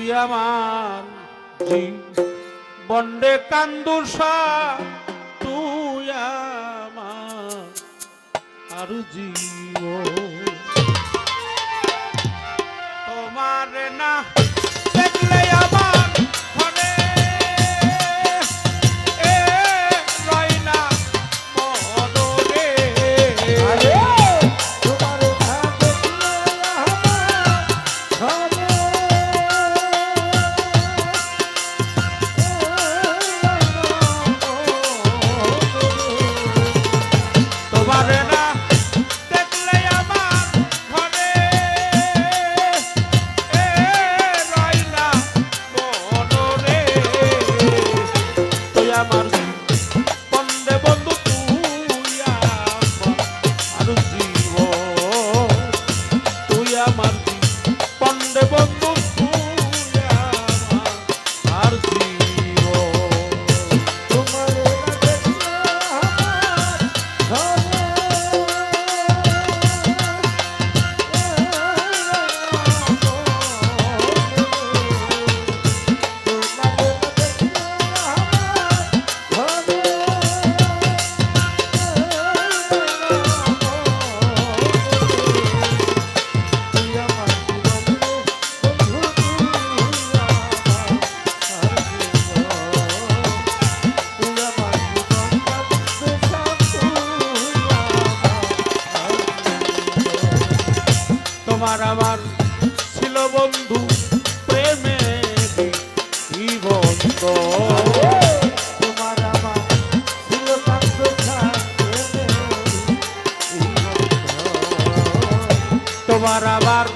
তুই আমার বন্ডে কান্দুসা তুই আমার আর জীব Oh. তোমার আমার ছিল বন্ধু প্রেমে জীবন্ত। তোমার তোমার আবার